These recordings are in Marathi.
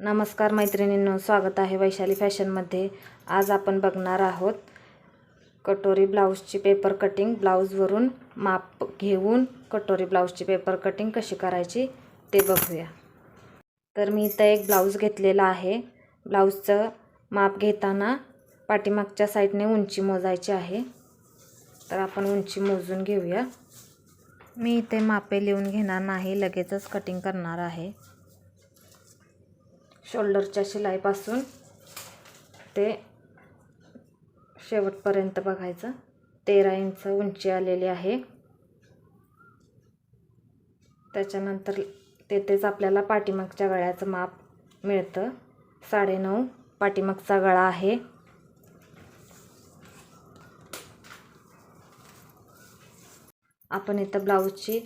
नमस्कार मैत्रिणींनो स्वागत आहे वैशाली फॅशनमध्ये. आज आपण बघणार आहोत कटोरी ब्लाऊजची पेपर कटिंग ब्लाऊजवरून माप घेऊन कटोरी ब्लाऊजची पेपर कटिंग कशी करायची ते बघूया. तर मी इथं एक ब्लाऊज घेतलेला आहे. ब्लाऊजचं माप घेताना पाठीमागच्या साईडने उंची मोजायची आहे. तर आपण उंची मोजून घेऊया. मी इथे मापे लिहून घेणार नाही लगेचच कटिंग करणार आहे. शोल्डरच्या शिलाईपासून ते शेवटपर्यंत बघायचं. तेरा इंच उंची आलेली आहे. त्याच्यानंतर तेथेच आपल्याला पाठीमागच्या गळ्याचं माप मिळतं. साडेनऊ पाठीमागचा गळा आहे. आपण इथं ब्लाऊजची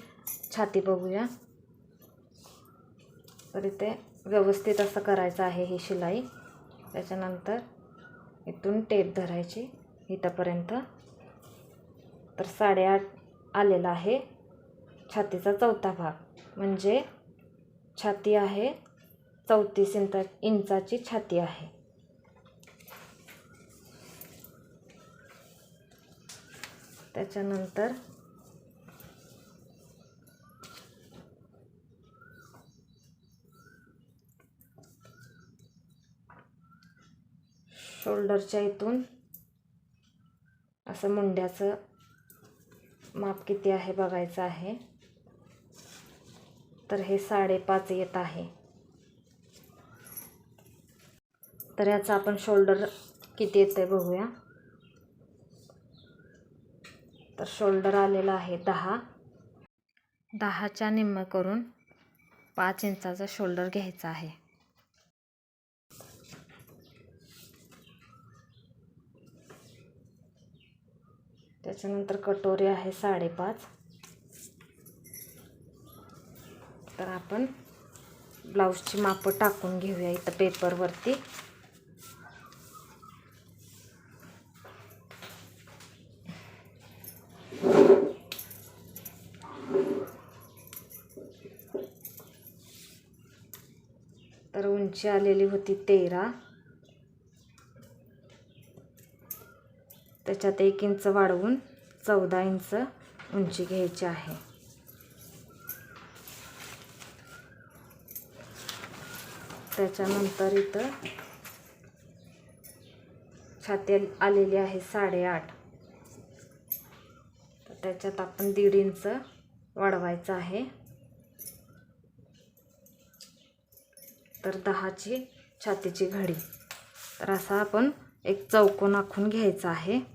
छाती बघूया. तर इथे व्यवस्थित असं करायचं आहे ही शिलाई. त्याच्यानंतर इथून टेप धरायची. इथंपर्यंत. तर साडेआठ आलेला आहे. छातीचा चौथा भाग. म्हणजे छाती आहे चौतीस इंचा इंचाची छाती आहे. त्याच्यानंतर शोल्डरच्या इथून असं मुंड्याचं माप किती आहे बघायचं आहे. तर हे साडेपाच येत आहे. तर याचं आपण शोल्डर किती येतं आहे बघूया. तर शोल्डर आलेला आहे दहा. दहाच्या निम्म करून पाच इंचाचा शोल्डर घ्यायचा आहे. त्याच्यानंतर कटोरी आहे साडेपाच. तर आपण ब्लाऊजची मापं टाकून घेऊया इथं पेपरवरती. तर उंची आलेली होती तेरा. त्याच्यात एक इंच वाढवून चौदा इंच उंची घ्यायची आहे. त्याच्यानंतर इथं छाती आलेली आहे साडेआठ. तर त्याच्यात आपण दीड इंच वाढवायचं आहे. तर दहाची छातीची घडी. तर असा आपण एक चौकोन आखून घ्यायचा आहे.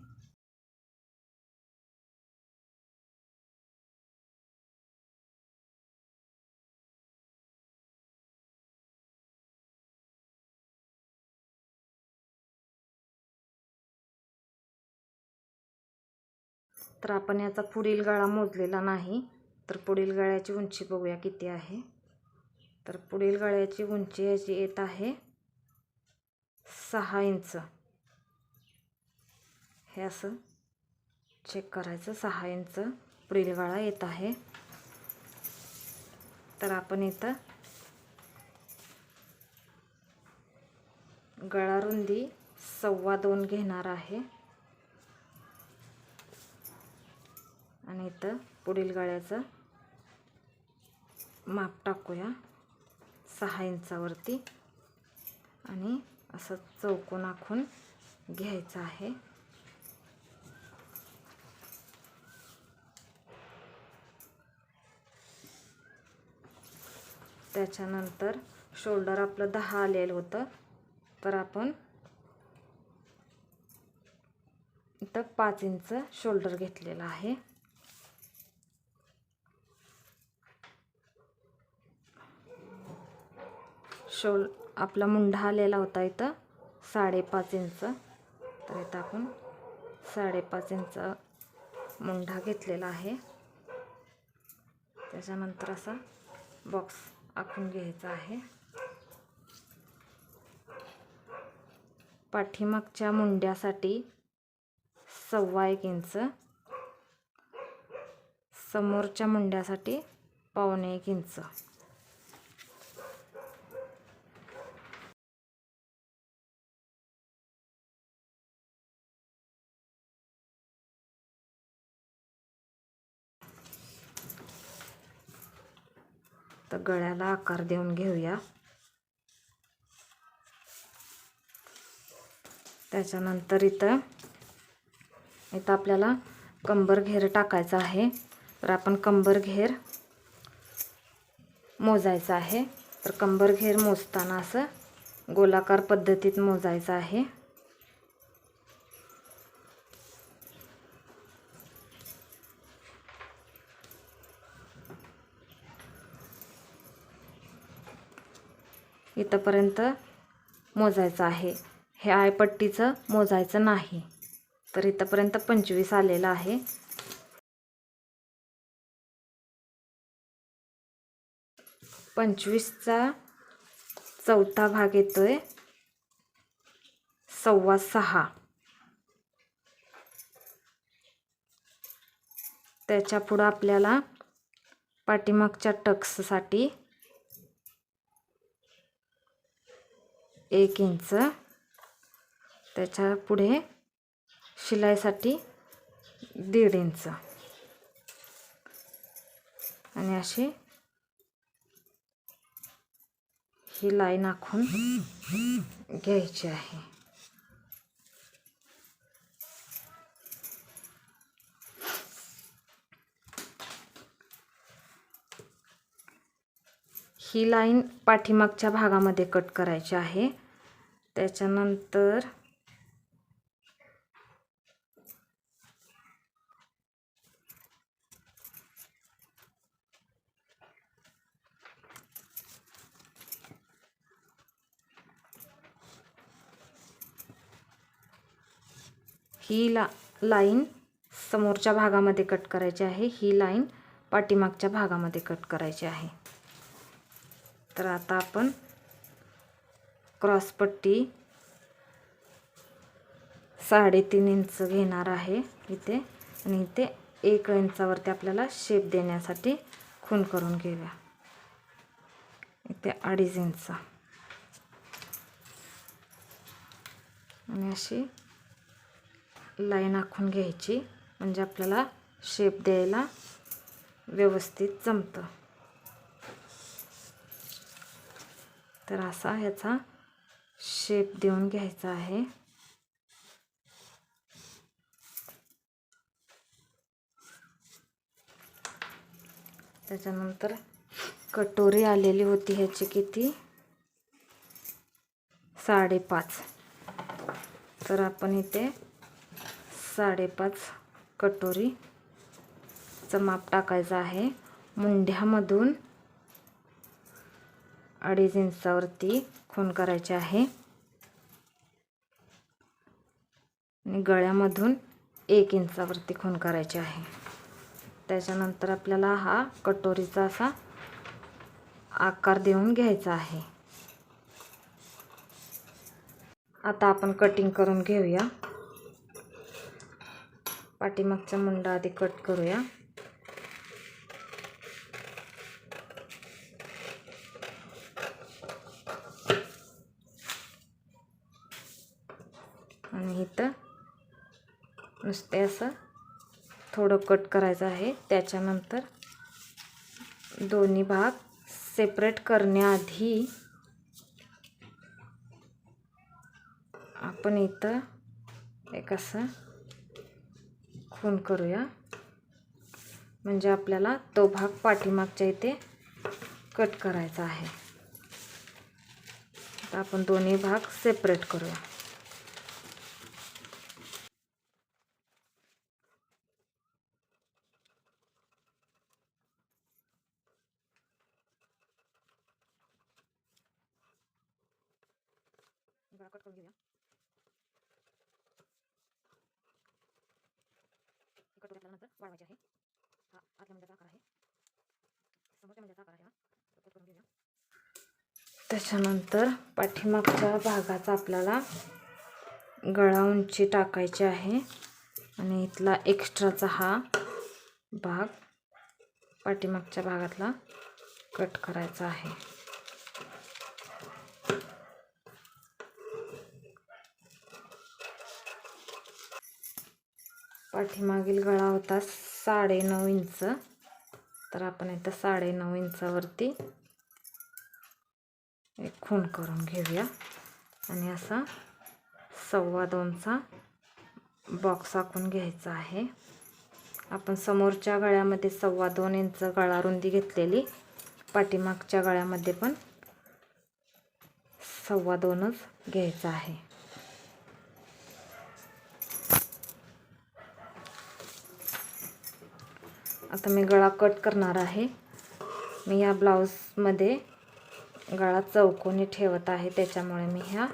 तर आपण याचा पुढील गळा मोजलेला नाही. तर पुढील गळ्याची उंची बघूया किती आहे. तर पुढील गळ्याची उंची याची येत आहे सहा इंच. हे असं चेक करायचं सहा इंच पुढील गळा येत आहे. तर आपण इथं गळा रुंदी सव्वा दोन घेणार आहे. आणि इथं पुढील गळ्याचं माप टाकूया. सहा इंचावरती. आणि असं चौकोन आखून घ्यायचं आहे. त्याच्यानंतर शोल्डर आपलं दहा आलेलं होतं. तर आपण इथं पाच इंच शोल्डर घेतलेलं आहे. शोल आपला मुंढा आलेला होता इथं साडेपाच इंच. तर इथं आपण साडेपाच इंच मुंढा घेतलेला आहे. त्याच्यानंतर असा बॉक्स आखून घ्यायचा आहे. पाठीमागच्या मुंड्यासाठी सव्वा एक इंच. समोरच्या मुंड्यासाठी पावणे एक इंच. तर गळ्याला आकार देऊन घेऊया. त्याच्यानंतर इथं इथं आपल्याला कंबर घेर टाकायचा आहे. तर आपण कंबर घेर मोजायचा आहे. तर कंबर घेर मोजताना असं गोलाकार पद्धतीत मोजायचं आहे. इथंपर्यंत मोजायचं आहे. हे आयपट्टीचं मोजायचं नाही. तर इथंपर्यंत पंचवीस आलेलं आहे. पंचवीसचा चौथा भाग येतो आहे सव्वा सहा. त्याच्या पुढं आपल्याला पाठीमागच्या टक्ससाठी एक इंच. त्याच्या पुढे शिलाईसाठी दीड इंच. आणि अशी ही लाईन आखून घ्यायची आहे. ही लाईन पाठीमागच्या भागामध्ये कट करायची आहे. त्याच्यानंतर ही ला लाईन समोरच्या भागामध्ये कट करायची आहे. ही लाईन पाठीमागच्या भागामध्ये कट करायची आहे. तर आता आपण क्रॉसपट्टी साडेतीन इंच घेणार आहे इथे. आणि इथे एक इंचावरती आपल्याला शेप देण्यासाठी खून करून घेऊया. इथे अडीच इंच. आणि अशी लाईन आखून घ्यायची. म्हणजे आपल्याला शेप द्यायला व्यवस्थित जमतं. तर असा ह्याचा शेप देऊन घ्यायचा आहे. त्याच्यानंतर कटोरी आलेली होती ह्याची किती? साडेपाच. तर आपण इथे साडेपाच कटोरीचं माप टाकायचं आहे. मुंढ्यामधून अडीच इंचावरती खून करायचे आहे. आणि गळ्यामधून एक इंचावरती खून करायचे आहे. त्याच्यानंतर आपल्याला हा कटोरीचा असा आकार देऊन घ्यायचा आहे. आता आपण कटिंग करून घेऊया. पाठीमागचा मुंडा आधी कट करूया आणि इथं नुसते असं थोडं कट करायचं आहे. त्याच्यानंतर दोन्ही भाग सेपरेट करण्याआधी आपण इथं एक असं खून करूया. म्हणजे आपल्याला तो भाग पाठीमागच्या इथे कट करायचा आहे. तर आपण दोन्ही भाग सेपरेट करूया गळा कट करून घेऊया कटोरी आपल्याला नंतर वाढवायची आहे हा आतल्या मंजाचा आकार आहे समोरच्या मंजाचा आकार आहे हा तो कट करून घेऊया त्याच्यानंतर पाठीमागच्या भागाचा आपल्याला गळा उंची टाकायची आहे. आणि इथला एक्स्ट्राचा हा भाग पाठीमागच्या भागातला कट करायचा आहे. पाठीमागील गळा होता साडेनऊ इंच. तर आपण इथं साडेनऊ इंचावरती एक खून करून घेऊया. आणि असा सव्वा दोनचा बॉक्स आखून घ्यायचा आहे. आपण समोरच्या गळ्यामध्ये सव्वा दोन इंच गळा रुंदी घेतलेली पाठीमागच्या गळ्यामध्ये पण सव्वा दोनच घ्यायचा आहे. आता मी गळा कट करणार आहे. मी या ब्लाऊजमध्ये गळा चौकोनी ठेवत आहे. त्याच्यामुळे मी ह्या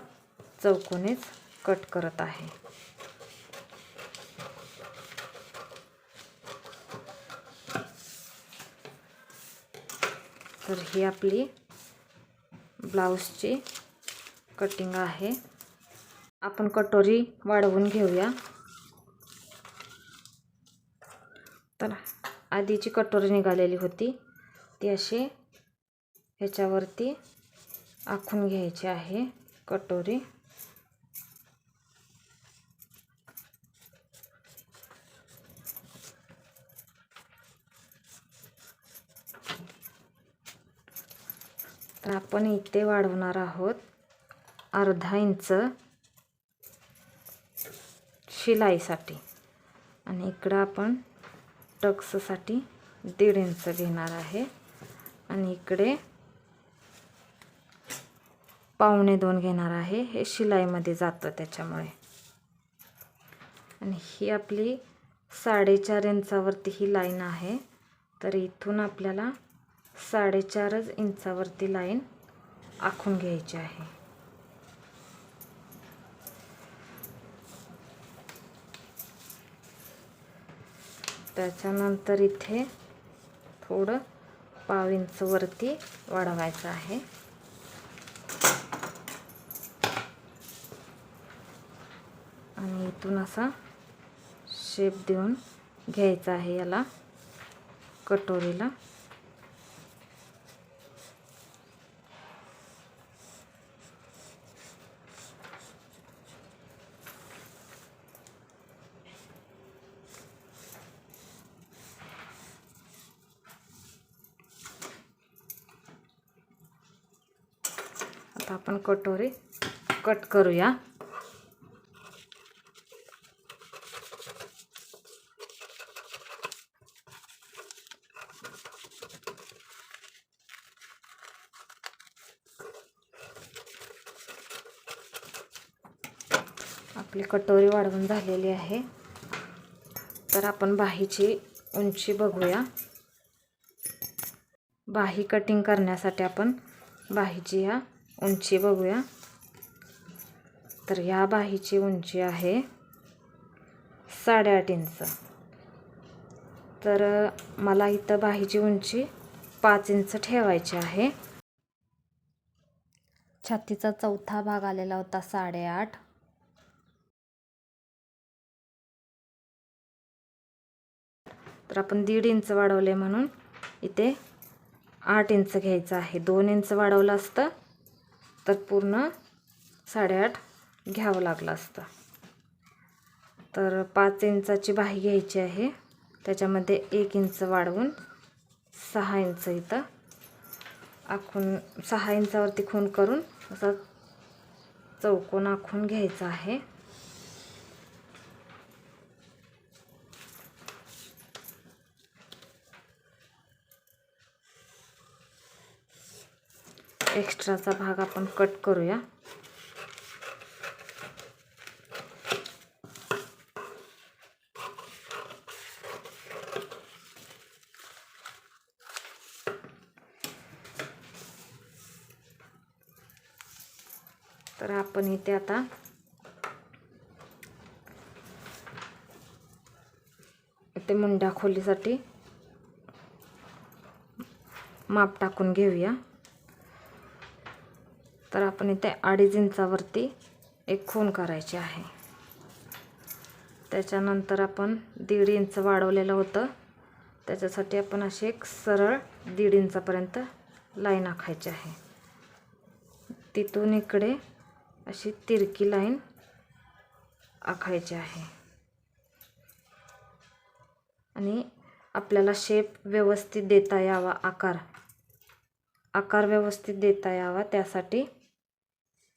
चौकोनीच कट करत आहे. तर ही आपली ब्लाऊजची कटिंग आहे. आपण कटोरी वाढवून घेऊया. तर आधीची कटोरी निघालेली होती. ती अशी ह्याच्यावरती आखून घ्यायची आहे कटोरी. तर आपण इथे वाढवणार आहोत अर्धा इंच शिलाईसाठी. आणि इकडं आपण टक्ससाठी दीड इंच घेणार आहे. आणि इकडे पावणे दोन घेणार आहे. हे शिलाईमध्ये जातं त्याच्यामुळे. आणि ही आपली साडेचार इंचावरती ही लाईन आहे. तर इथून आपल्याला साडेचारच इंचावरती लाईन आखून घ्यायची आहे. त्याच्यानंतर इथे थोडं पाव इंच वरती वाढवायचं आहे. वरतून असा शेप देऊन घ्यायचा आहे याला कटोरीला. आता आपण कटोरी कट करूया. आपली कटोरी वाढवून झालेली आहे. तर आपण बाहीची उंची बघूया. बाही कटिंग करण्यासाठी आपण बाहीची ह्या उंची बघूया. तर ह्या बाहीची उंची आहे साडेआठ इंच. तर मला इथं बाहीची उंची पाच इंच ठेवायची आहे. छातीचा चौथा भाग आलेला होता साडेआठ. तर आपण दीड इंच वाढवले म्हणून इथे आठ इंच घ्यायचं आहे. दोन इंच वाढवलं असतं तर पूर्ण साडेआठ घ्यावं लागलं असतं. तर पाच इंचाची बाही घ्यायची आहे. त्याच्यामध्ये एक इंच वाढवून सहा इंच इथं आखून सहा इंचावरती खून करून असं चौकोन आखून घ्यायचा आहे. एक्स्ट्राचा भाग आपण कट करूया. तर आपण इथे आता इथे मुंड्या खोलीसाठी माप टाकून घेऊया. तर आपण इथे अडीच इंचावरती एक खून करायची आहे. त्याच्यानंतर आपण दीड इंच वाढवलेलं होतं. त्याच्यासाठी आपण अशी एक सरळ दीड इंचापर्यंत लाईन आखायची आहे. तिथून इकडे अशी तिरकी लाईन आखायची आहे. आणि आपल्याला शेप व्यवस्थित देता यावा आकार आकार व्यवस्थित देता यावा त्यासाठी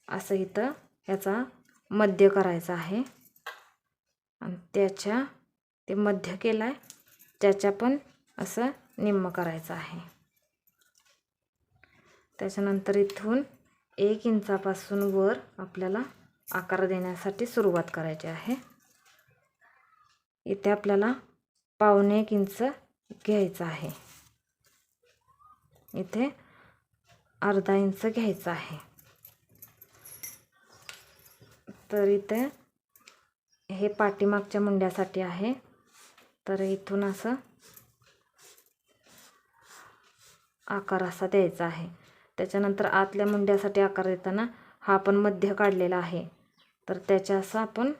असं इथं याचा मध्य करायचा आहे. आणि त्याच्या ते मध्य केलं आहे त्याच्या पण असं निम्म करायचं आहे. त्याच्यानंतर इथून एक इंचापासून वर आपल्याला आकार देण्यासाठी सुरुवात करायची आहे. इथे आपल्याला पावणे एक इंच घ्यायचं आहे. इथे अर्धा इंच घ्यायचं आहे. तर इथे हे पाठीमागच्या मुंड्यासाठी आहे. तर इथून असं आकार असा द्यायचा आहे. त्याच्यानंतर आतल्या मुंड्यासाठी आकार देताना हा आपण मध्य काढलेला आहे. तर त्याच्या असं आपण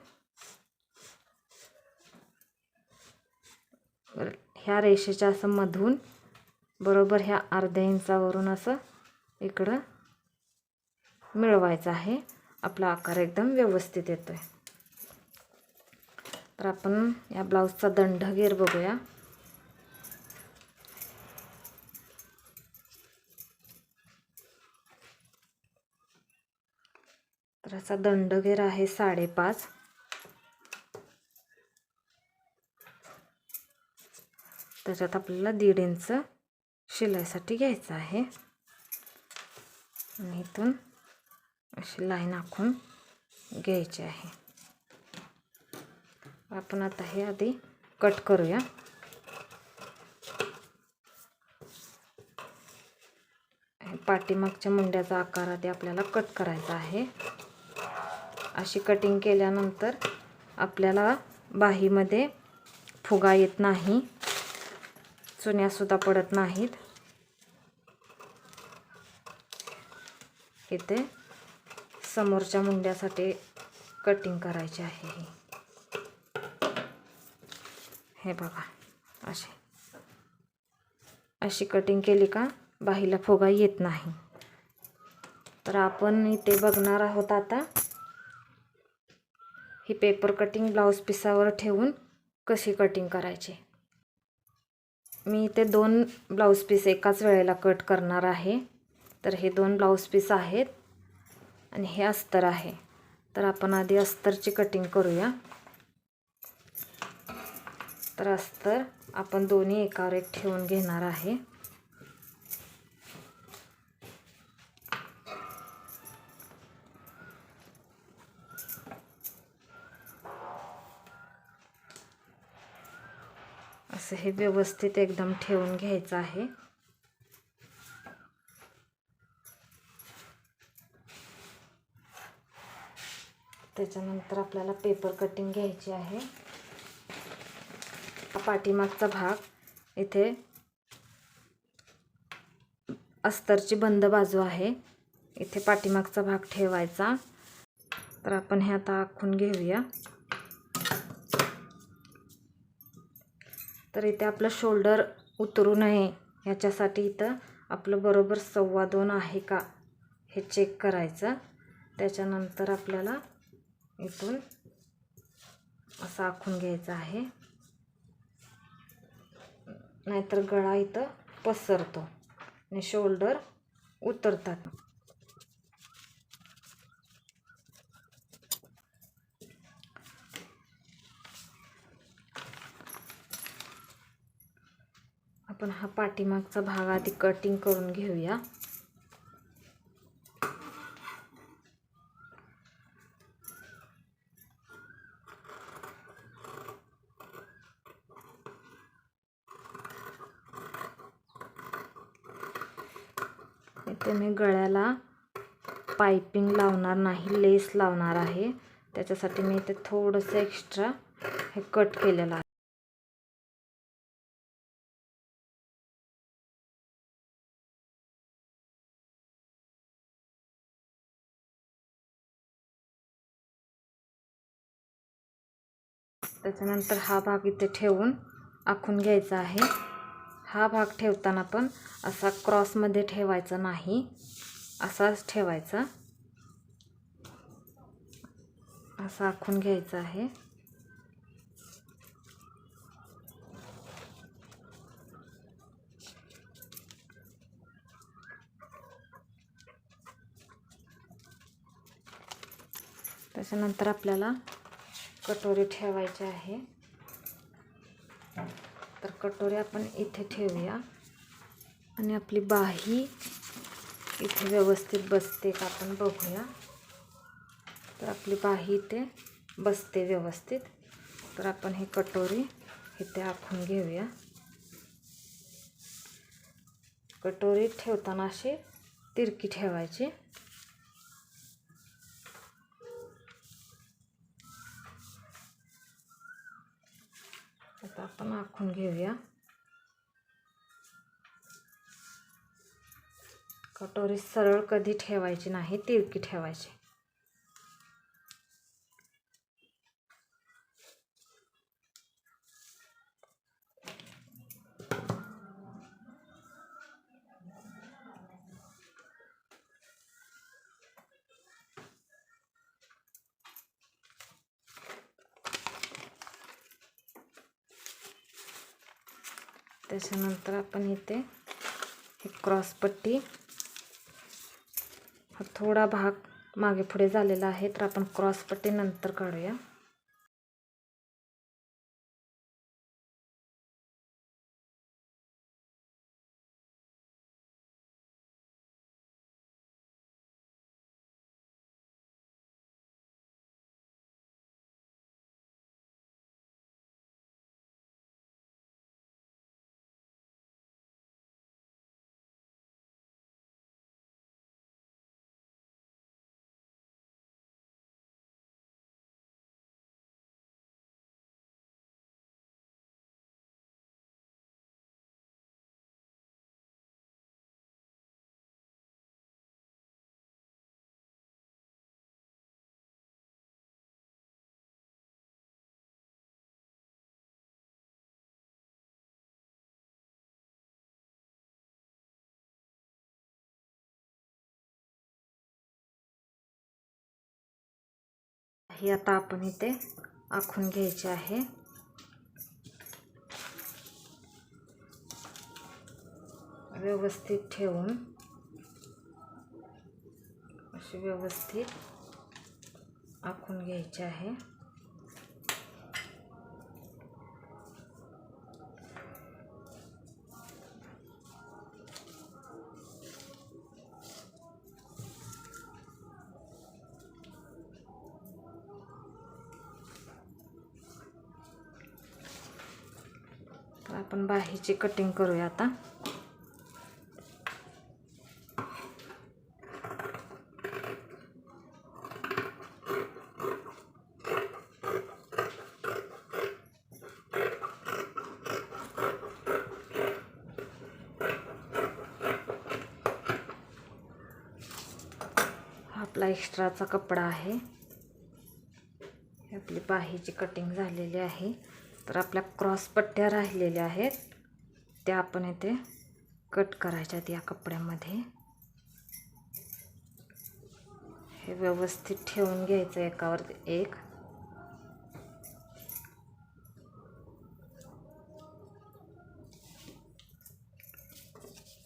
ह्या रेषेच्या असं मधून बरोबर ह्या अर्ध्या इंचावरून असं इकडं मिळवायचं आहे. आपला आकार एकदम व्यवस्थित येतो आहे तर आपण या ब्लाऊजचा दंडगेर बघूया. तर असा दंडगेर आहे साडेपाच. त्याच्यात आपल्याला दीड इंच शिलाईसाठी घ्यायचं आहे. आणि इथून अशी लाईन आखून घ्यायची आहे. आपण आता हे आधी कट करूया. पाठीमागच्या मुंड्याचा आकार आधी आपल्याला कट करायचा आहे. अशी कटिंग केल्यानंतर आपल्याला बाहीमध्ये फुगा येत नाही. चुन्यासुद्धा पडत नाहीत. इथे समोरच्या मुंड्यासाठी कटिंग करायची आहे ही. हे बघा अशी. अशी कटिंग केली का बाहीला फुगा येत नाही. तर आपण इथे बघणार आहोत आता ही पेपर कटिंग ब्लाऊज पिसावर ठेवून कशी कटिंग करायची. मी इथे दोन ब्लाऊज पीस एकाच वेळेला कट करणार आहे. तर हे दोन ब्लाऊज पीस आहेत. आणि हे अस्तर आहे. तर आपण आधी अस्तरची कटिंग करूया. तर अस्तर आपण दोन्ही एकावर एक ठेवून घेणार आहे. असं हे व्यवस्थित एकदम ठेवून घ्यायचं आहे. त्याच्यानंतर आपल्याला पेपर कटिंग घ्यायची आहे. पाठीमागचा भाग. इथे अस्तरची बंद बाजू आहे. इथे पाठीमागचा भाग ठेवायचा. तर आपण हे आता आखून घेऊया. तर इथे आपलं शोल्डर उतरू नये ह्याच्यासाठी इथं आपलं बरोबर सव्वा दोन आहे का हे चेक करायचं. त्याच्यानंतर आपल्याला इथून असं आखून घ्यायचं आहे. नाहीतर गळा इथं पसरतो आणि शोल्डर उतरतात. आपण हा पाठीमागचा भाग आधी कटिंग करून घेऊया. इथे मी गळ्याला पायपिंग लावणार नाही लेस लावणार आहे. त्याच्यासाठी मी इथे थोडंसं एक्स्ट्रा हे कट केलेलं आहे. त्याच्यानंतर हा भाग इथे ठेवून आखून घ्यायचा आहे. हा भाग ठेवताना पण असा क्रॉसमध्ये ठेवायचा नाही. असाच ठेवायचा. असा आखून घ्यायचा आहे. त्याच्यानंतर आपल्याला कटोरी ठेवायची आहे. कटोरी आपण इथे ठेवूया. आणि आपली बाही इथे व्यवस्थित बसते का आपण बघूया. तर आपली बाही इथे बसते व्यवस्थित. तर आपण ही कटोरी इथे आखून घेऊया. कटोरी ठेवताना अशी तिरकी ठेवायची. कटोरी सरळ कधी ठेवायची नाही तिरकी ठेवायची. त्याच्यानंतर आपण इथे क्रॉसपट्टी थोडा भाग मागे पुढे झालेला आहे तर आपण क्रॉसपट्टी नंतर काढूया. हे आता आपण इथे आखून घ्यायचे आहे. व्यवस्थित ठेवून अशी व्यवस्थित आखून घ्यायची आहे तर आपण बाहीची कटिंग करूया आता. आपला एक्स्ट्राचा कपडा आहे. आपली बाहीची कटिंग झालेली आहे. तर आपल्या क्रॉस पट्ट्या राहिलेल्या आहेत. त्या आपण इथे कट करायच्यात या कपड्यामध्ये. हे व्यवस्थित ठेवून घ्यायचं एकावर एक.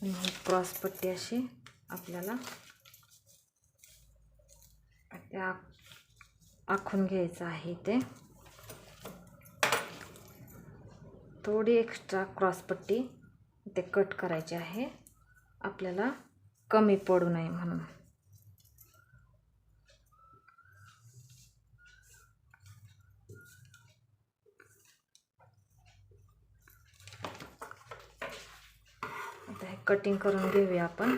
क्रॉसपट्टी क्रॉस पट्टी अशी आपल्याला त्या आखून घ्यायचं आहे ते थोडी एक्स्ट्रा क्रॉसपट्टी ते कट करायची आहे. आपल्याला कमी पडू नये म्हणून. आता हे कटिंग करून घेऊया आपण.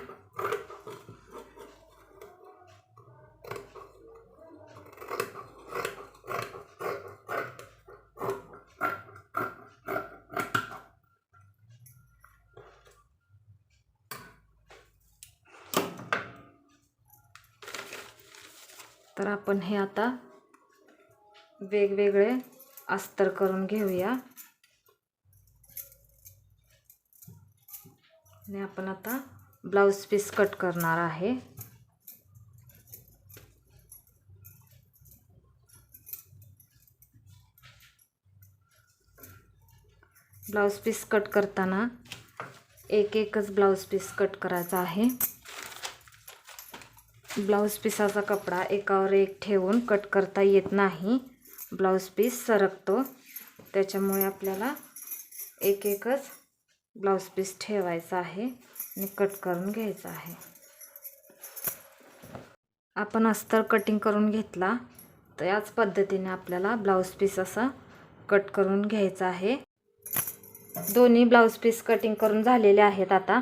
तर आपण हे आता वेगवेगळे अस्तर करून घेऊया. आणि आपण आता ब्लाऊज पीस कट करणार आहे. ब्लाऊज पीस कट करताना एक एकच ब्लाऊज पीस कट करायचा आहे. ब्लाऊज पिसाचा कपडा एकावर एक ठेवून कट करता येत नाही. ब्लाऊज पीस सरकतो. त्याच्यामुळे आपल्याला एक एकच ब्लाऊज पीस ठेवायचा आहे आणि कट करून घ्यायचा आहे. आपण अस्तर कटिंग करून घेतला. तर याच पद्धतीने आपल्याला ब्लाऊज पीस असा कट करून घ्यायचा आहे. दोन्ही ब्लाऊज पीस कटिंग करून झालेले आहेत आता.